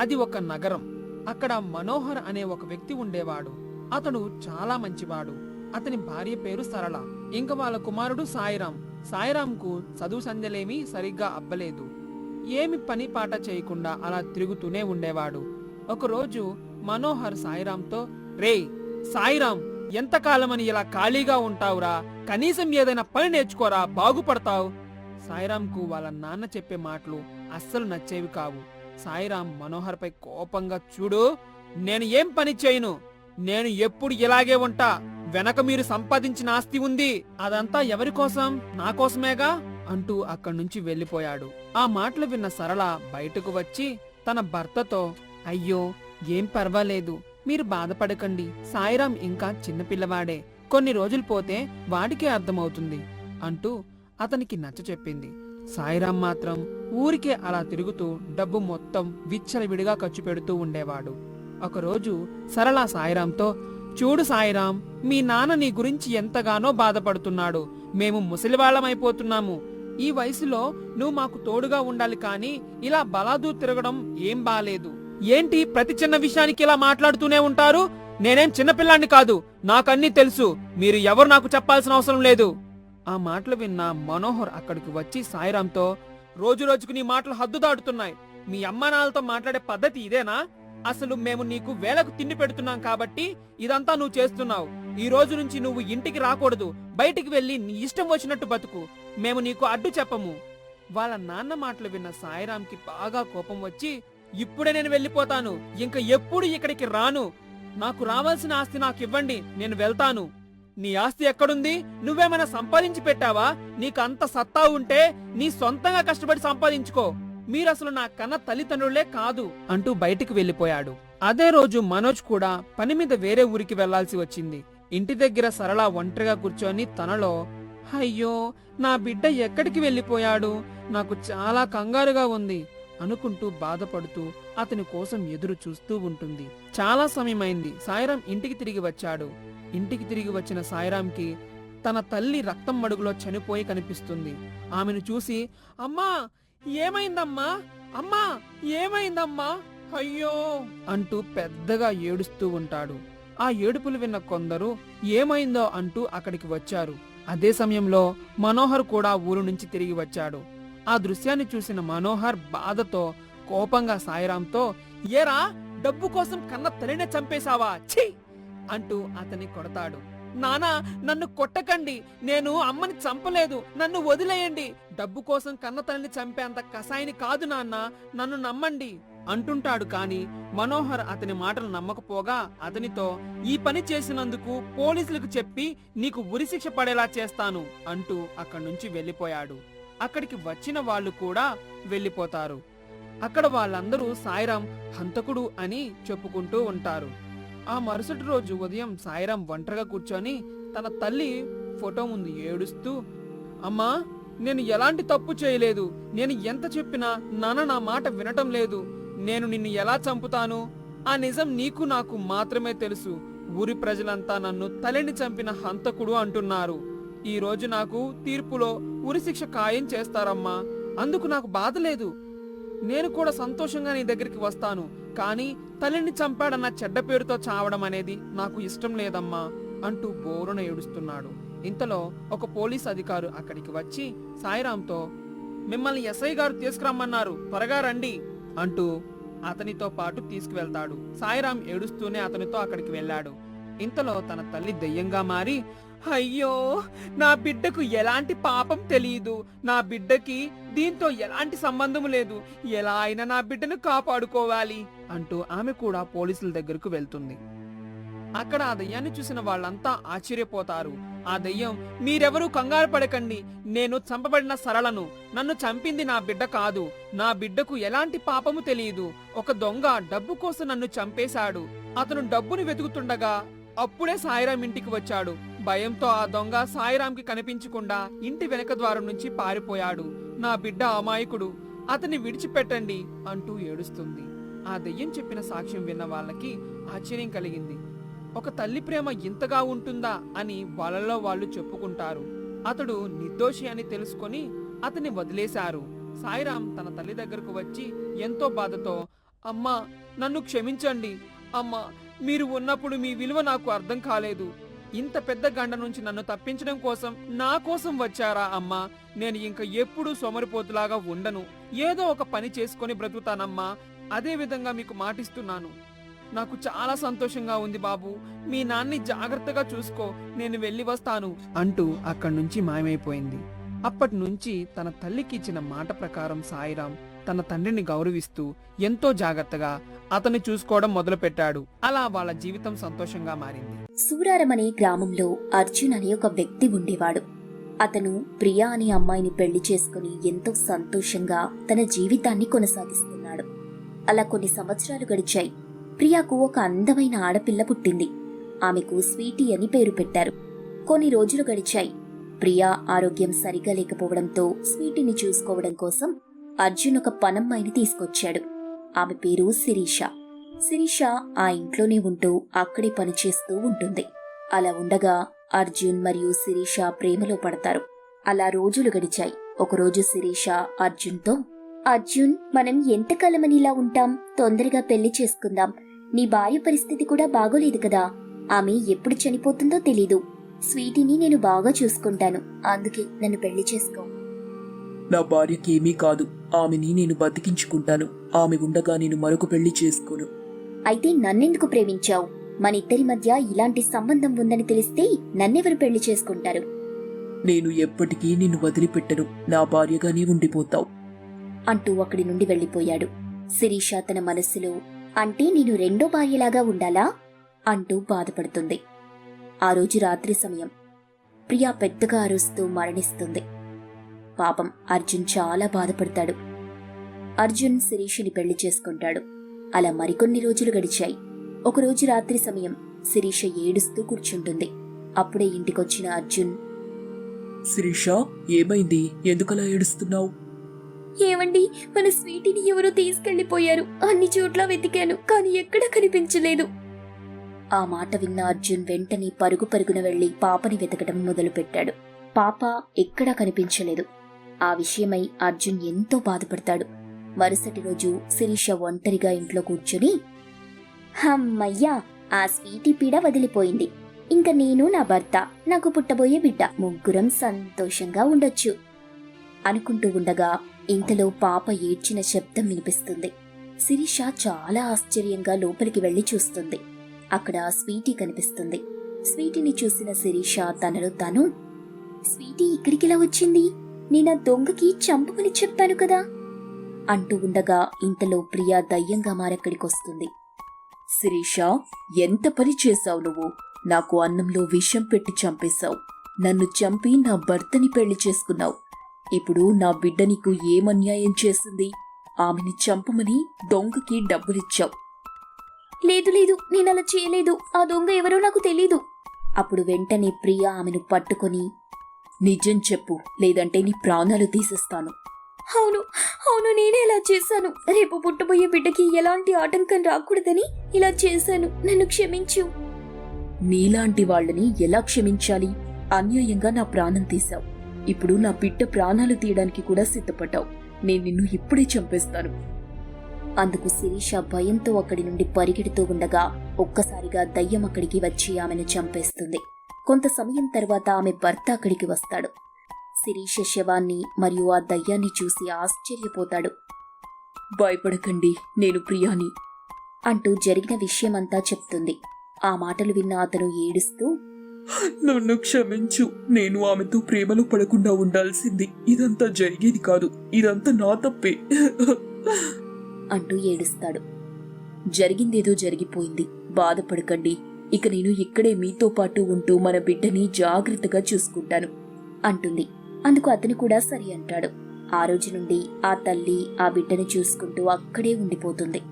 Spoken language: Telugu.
అది ఒక నగరం. అక్కడ మనోహర్ అనే ఒక వ్యక్తి ఉండేవాడు. అతడు చాలా మంచివాడు. అతని భార్య పేరు సరళ. ఇంక వాళ్ళ కుమారుడు సాయిరాం. సాయిరాంకు చదువు సంధ్యలేమీ సరిగ్గా అబ్బలేదు. ఏమి పని పాట చేయకుండా అలా తిరుగుతూనే ఉండేవాడు. ఒకరోజు మనోహర్ సాయిరాంతో రేయ్ సాయిరాం ఎంతకాలమని ఇలా ఖాళీగా ఉంటావురా? కనీసం ఏదైనా పని నేర్చుకోరా? బాగుపడతావు? సాయిరాంకు వాళ్ళ నాన్న చెప్పే మాటలు అస్సలు నచ్చేవి కావు. సాయిరాం మనోహర్పై కోపంగా చూడు నేను ఏం పని చేయను? నేను ఎప్పుడు ఇలాగే ఉంటా? వెనక మీరు సంపాదించిన ఆస్తి ఉంది. అదంతా ఎవరి కోసం? నా కోసమేగా? అంటూ అక్కడి నుంచి వెళ్ళిపోయాడు. ఆ మాటలు విన్న సరళ బయటకు వచ్చి తన భర్తతో అయ్యో ఏం పర్వాలేదు. మీరు బాధపడకండి. సాయిరాం ఇంకా చిన్నపిల్లవాడే. కొన్ని రోజులు పోతే వాడికే అర్థమవుతుంది అంటూ అతనికి నచ్చ చెప్పింది సాయిరాం మాత్రం ఊరికే అలా తిరుగుతూ డబ్బు మొత్తం విచ్చలవిడిగా ఖర్చు పెడుతూ ఉండేవాడు. ఒకరోజు సరళ సాయిరాంతో చూడు సాయిరాం మీ నాన్న నీ గురించి ఎంతగానో బాధపడుతున్నాడు. మేము ముసలివాళ్ళమైపోతున్నాము. ఈ వయసులో నువ్వు మాకు తోడుగా ఉండాలి కానీ ఇలా బలాదూ తిరగడం ఏం బాలేదు. ఏంటి ప్రతి చిన్న విషయానికి ఇలా మాట్లాడుతూనే ఉంటారు? నేనేం చిన్నపిల్లాన్ని కాదు. నాకన్నీ తెలుసు. మీరు ఎవరు నాకు చెప్పాల్సిన అవసరం లేదు. ఆ మాటలు విన్న మనోహర్ అక్కడికి వచ్చి సాయిరాంతో రోజు రోజుకు నీ మాటలు హద్దు దాటుతున్నాయి. మీ అమ్మా నాన్నలతో మాట్లాడే పద్ధతి ఇదేనా? అసలు మేము నీకు వేలకు తిండి పెడుతున్నాం కాబట్టి ఇదంతా నువ్వు చేస్తున్నావు. ఈ రోజు నుంచి నువ్వు ఇంటికి రాకూడదు. బయటికి వెళ్ళి నీ ఇష్టం వచ్చినట్టు బతుకు. మేము నీకు అడ్డు చెప్పము. వాళ్ళ నాన్న మాటలు విన్న సాయిరాంకి బాగా కోపం వచ్చి ఇప్పుడే నేను వెళ్ళిపోతాను. ఇంకా ఎప్పుడు ఇక్కడికి రాను. నాకు రావాల్సిన ఆస్తి నాకు ఇవ్వండి. నేను వెళ్తాను. నీ ఆస్తి ఎక్కడుంది? నువ్వేమైనా సంపాదించి పెట్టావా? నీకంత సత్తా ఉంటే నీ సొంతంగా కష్టపడి సంపాదించుకో. మీరసలు నా కన్న తల్లిదండ్రులే కాదు అంటూ బయటికి వెళ్ళిపోయాడు. అదే రోజు మనోజ్ కూడా పని మీద వేరే ఊరికి వెళ్ళాల్సి వచ్చింది. ఇంటి దగ్గర సరళ ఒంటరిగా కూర్చొని తనలో అయ్యో నా బిడ్డ ఎక్కడికి వెళ్ళిపోయాడు? నాకు చాలా కంగారుగా ఉంది అనుకుంటూ బాధపడుతూ అతని కోసం ఎదురు చూస్తూ ఉంటుంది. చాలా సమయమైంది. సాయిరాం ఇంటికి తిరిగి వచ్చాడు. ఇంటికి తిరిగి వచ్చిన సాయిరాంకి తన తల్లి రక్తం మడుగులో చనిపోయి కనిపిస్తుంది. ఆమెను చూసి అమ్మా ఏమైందమ్మా? అమ్మా ఏమైందమ్మా? అయ్యో! అంటూ పెద్దగా ఏడుస్తూ ఉంటాడు. ఆ ఏడుపులు విన్న కొందరు ఏమైందో? అంటూ అక్కడికి వచ్చారు. అదే సమయంలో మనోహర్ కూడా ఊరు నుంచి తిరిగి వచ్చాడు. ఆ దృశ్యాన్ని చూసిన మనోహర్ బాధతో కోపంగా సాయిరాంతో ఏరా డబ్బు కోసం కన్న తల్లినే చంపేశావా? ఛీ! అంటూ అతన్ని కొడతాడు. నానా నన్ను కొట్టకండి. నేను అమ్మని చంపలేదు. నన్ను వదిలేయండి. డబ్బు కోసం కన్న తల్లిని చంపేంత కసాయిని కాదు నాన్న. నన్ను నమ్మండి. అంటుంటాడు కాని మనోహర్ అతని మాటలు నమ్మకపోగా అతనితో ఈ పని చేసినందుకు పోలీసులకు చెప్పి నీకు ఉరిశిక్ష పడేలా చేస్తాను అంటూ అక్కడి నుంచి వెళ్ళిపోయాడు. అక్కడికి వచ్చిన వాళ్ళు కూడా వెళ్ళిపోతారు. అక్కడ వాళ్ళందరూ సాయిరాం హంతకుడు అని చెప్పుకుంటూ ఉంటారు. ఆ మరుసటి రోజు ఉదయం సాయిరాం ఒంటరిగా కూర్చొని తన తల్లి ఫోటో ముందు ఏడుస్తూ అమ్మా నేను ఎలాంటి తప్పు చేయలేదు. నేను ఎంత చెప్పినా నాన్న నా మాట వినటం లేదు. నేను నిన్ను ఎలా చంపుతాను? ఆ నిజం నీకు నాకు మాత్రమే తెలుసు. ఊరి ప్రజలంతా నన్ను తల్లిని చంపిన హంతకుడు అంటున్నారు. ఈ రోజు నాకు తీర్పులో ఉరిశిక్ష ఖాయం చేస్తారమ్మా. అందుకు నాకు బాధ లేదు. నేను కూడా సంతోషంగా నీ దగ్గరికి వస్తాను. కానీ తల్లిని చంపాడన్న చెడ్డ పేరుతో చావడం అనేది నాకు ఇష్టం లేదమ్మా అంటూ బోరున ఏడుస్తున్నాడు. ఇంతలో ఒక పోలీస్ అధికారు అక్కడికి వచ్చి సాయిరాంతో మిమ్మల్ని ఎస్ఐ గారు తీసుకురమ్మన్నారు. త్వరగా రండి అంటూ అతనితో పాటు తీసుకువెళ్తాడు. సాయిరాం ఏడుస్తూనే అతనితో అక్కడికి వెళ్ళాడు. ఇంతలో తన తల్లి దెయ్యంగా మారి అయ్యో నా బిడ్డకు ఎలాంటి పాపం తెలియదు నా బిడ్డకి దీంతో ఎలాంటి సంబంధం లేదు. ఎలా అయినా నా బిడ్డను కాపాడుకోవాలి. అంటూ ఆమె కూడా పోలీసుల దగ్గరకు వెళ్తుంది. అక్కడ ఆ దయ్యాన్ని చూసిన వాళ్ళంతా ఆశ్చర్యపోతారు. ఆ దయ్యం మీరెవరూ కంగారు పడకండి. నేను చంపబడిన సరళను. నన్ను చంపింది నా బిడ్డ కాదు. నా బిడ్డకు ఎలాంటి పాపము తెలియదు. ఒక దొంగ డబ్బు కోసం నన్ను చంపేశాడు. అతను డబ్బును వెతుకుతుండగా అప్పుడే సాయిరాం ఇంటికి వచ్చాడు. భయంతో ఆ దొంగ సాయిరాంకి కనిపించకుండా ఇంటి వెనక ద్వారం నుంచి పారిపోయాడు. నా బిడ్డ అమాయకుడు. అతన్ని విడిచిపెట్టండి అంటూ ఏడుస్తుంది. ఆ దెయ్యం చెప్పిన సాక్ష్యం విన్న వాళ్ళకి ఆశ్చర్యం కలిగింది. ఒక తల్లి ప్రేమ ఇంతగా ఉంటుందా అని వాళ్ళలో వాళ్ళు చెప్పుకుంటారు. అతడు నిర్దోషి అని తెలుసుకొని అతన్ని వదిలేశారు. సాయిరాం తన తల్లి దగ్గరకు వచ్చి ఎంతో బాధతో అమ్మా నన్ను క్షమించండి. అమ్మా మీరు ఉన్నప్పుడు మీ విలువ నాకు అర్థం కాలేదు. ఇంత పెద్ద గండ నుంచి నన్ను తప్పించడం కోసం నా కోసం వచ్చారా అమ్మా? నేను ఇంక ఎప్పుడూ సోమరిపోతులాగా ఉండను. ఏదో ఒక పని చేసుకొని బ్రతుకుతానమ్మా. అదే విధంగా మీకు మాటిస్తున్నాను. నాకు చాలా సంతోషంగా ఉంది బాబు. మీ నాన్ని జాగ్రత్తగా చూసుకో. నేను వెళ్ళి వస్తాను. అంటూ అక్కడి నుంచి మాయమైపోయింది. అప్పటి నుంచి తన తల్లికి ఇచ్చిన మాట ప్రకారం సాయిరాం తన తండ్రిని గౌరవిస్తూ ఎంతో జాగ్రత్తగా అతన్ని చూసుకోవడం మొదలుపెట్టాడు. అలా వాళ్ళ జీవితం సంతోషంగా మారింది. సూరారం అనే గ్రామంలో అర్జున్ అనే ఒక వ్యక్తి ఉండేవాడు. అతను ప్రియా అనే అమ్మాయిని పెళ్ళి చేసుకుని ఎంతో సంతోషంగా తన జీవితాన్ని కొనసాగిస్తాడు అలా కొన్ని సంవత్సరాలు గడిచాయి. ప్రియాకు ఒక అందమైన ఆడపిల్ల పుట్టింది. ఆమెకు స్వీటీ అని పేరు పెట్టారు. కొన్ని రోజులు గడిచాయి. ప్రియా ఆరోగ్యం సరిగా లేకపోవడంతో స్వీటీని చూసుకోవడం కోసం అర్జున్ ఒక పనమ్మాయిని తీసుకొచ్చాడు. ఆమె పేరు శిరీష. శిరీష ఆ ఇంట్లోనే ఉంటూ అక్కడే పనిచేస్తూ ఉంటుంది. అలా ఉండగా అర్జున్ మరియు శిరీష ప్రేమలో పడతారు. అలా రోజులు గడిచాయి. ఒకరోజు శిరీష అర్జున్తో అర్జున్ మనం ఎంతకాలమని ఇలా ఉంటాం? తొందరగా పెళ్ళి చేసుకుందాం. నీ భార్య పరిస్థితి కూడా బాగోలేదు కదా. ఆమె ఎప్పుడు చనిపోతుందో తెలీదు. స్వీటీని నేను బాగా చూసుకుంటాను. అందుకే నన్ను పెళ్ళి చేసుకో. నా భార్యకి ఏమీ కాదు. ఆమెని నేను బతికించుకుంటాను. ఆమె ఉండగా నేను మరొక పెళ్ళి చేసుకోను. అయితే నన్నెందుకు ప్రేమించావు? మన ఇద్దరి మధ్య ఇలాంటి సంబంధం ఉందని తెలిస్తే నన్నెవరు పెళ్ళి చేసుకుంటారు? నేను ఎప్పటికీ నిన్ను వదిలిపెట్టను. నా భార్యగానే ఉండిపోతావు. అంటూ అక్కడి నుండి వెళ్ళిపోయాడు. శిరీష తన మనస్సులో అంటే నేను రెండో భార్యలాగా ఉండాలా? అంటూ బాధపడుతుంది. ఆ రోజు రాత్రి సమయం. ప్రియా పెద్దగా అరుస్తూ మరణిస్తుంది. పాపం అర్జున్ చాలా బాధపడతాడు. అర్జున్ శిరీషుని పెళ్ళి చేసుకుంటాడు. అలా మరికొన్ని రోజులు గడిచాయి. ఒకరోజు రాత్రి సమయం. శిరీష ఏడుస్తూ కూర్చుంటుంది. అప్పుడే ఇంటికొచ్చిన అర్జున్ శిరీష ఏమైంది? ఎందుకలా ఏడుస్తున్నావు? ఏవండి మన స్వీటీని ఎవరో తీసుకెళ్ళిపోయారు అన్ని చోట్ల వెతికాను కానీ ఎక్కడా కనిపించలేదు. ఆ మాట విన్న అర్జున్ వెంటనే పరుగు పరుగున వెళ్ళి పాపని వెతకడం మొదలుపెట్టాడు. పాప ఎక్కడా కనిపించలేదు. ఆ విషయమై అర్జున్ ఎంతో బాధపడతాడు. మరుసటి రోజు శిరీష ఒంటరిగా ఇంట్లో కూర్చుని హమ్మయ్యా ఆ స్వీటీ పీడ వదిలిపోయింది. ఇంక నేను నా భర్త నాకు పుట్టబోయే బిడ్డ ముగ్గురం సంతోషంగా ఉండొచ్చు. అనుకుంటూ ఉండగా ఇంతలో పాప ఏడ్చిన శబ్దం వినిపిస్తుంది. శిరీష చాలా ఆశ్చర్యంగా లోపలికి వెళ్ళి చూస్తుంది. అక్కడ స్వీటీ కనిపిస్తుంది. స్వీటీని చూసిన శిరీష తనలో తను స్వీటీ ఇక్కడికిలా వచ్చింది? నేను ఆ దొంగకి చంపుకుని చెప్పాను కదా! అంటూ ఉండగా ఇంతలో ప్రియా దయ్యంగా మారక్కడికొస్తుంది శిరీష ఎంత పని చేశావు నువ్వు? నాకు అన్నంలో విషం పెట్టి చంపేశావు. నన్ను చంపి నా భర్తని పెళ్ళి చేసుకున్నావు. ఇప్పుడు నా బిడ్డ నీకు ఏమన్యాయం చేసింది? ఆమెని చంపమని దొంగకి డబ్బులిచ్చావు. లేదు లేదు నేను అలా చేయలేదు. ఆ దొంగ ఎవరో నాకు తెలీదు. అప్పుడు వెంటనే ప్రియా ఆమెను పట్టుకొని నిజం చెప్పు లేదంటే నీ ప్రాణాలు తీసేస్తాను. అవును అవును నేనే ఇలా చేశాను. రేపు పుట్టబోయే బిడ్డకి ఎలాంటి ఆటంకం రాకూడదని ఇలా చేశాను. నన్ను క్షమించు. నీలాంటి వాళ్ళని ఎలా క్షమించాలి? అన్యాయంగా నా ప్రాణం తీశావు. ఇప్పుడు నా బిడ్డ ప్రాణాలు తీయడానికి కూడా సిద్ధపడ్డావు. నేను నిన్ను ఇప్పుడే చంపేస్తాను. అందుకు శిరీష భయంతో అక్కడి నుండి పరిగెడుతూ ఉండగా ఒక్కసారిగా దయ్యం అక్కడికి వచ్చి ఆమెను చంపేస్తుంది. కొంత సమయం తర్వాత ఆమె భర్త అక్కడికి వస్తాడు. శిరీష శవాన్ని మరియు ఆ దయ్యాన్ని చూసి ఆశ్చర్యపోతాడు. భయపడకండి నేను ప్రియాని అంటూ జరిగిన విషయమంతా చెప్తుంది. ఆ మాటలు విన్న అతను ఏడుస్తూ నన్ను క్షమించు. నేను ఆమెతో ప్రేమలో పడకుండా ఉండాల్సింది ఇదంతా జరిగేది కాదు. ఇదంతా నా తప్పే. అంటూ ఏడుస్తాడు. జరిగిందేదో జరిగిపోయింది. బాధపడకండి. ఇక నేను ఇక్కడే మీతో పాటు ఉంటూ మన బిడ్డని జాగ్రత్తగా చూసుకుంటాను అంటుంది. అందుకు అతను కూడా సరి అంటాడు. ఆ రోజు నుండి ఆ తల్లి ఆ బిడ్డను చూసుకుంటూ అక్కడే ఉండిపోతుంది.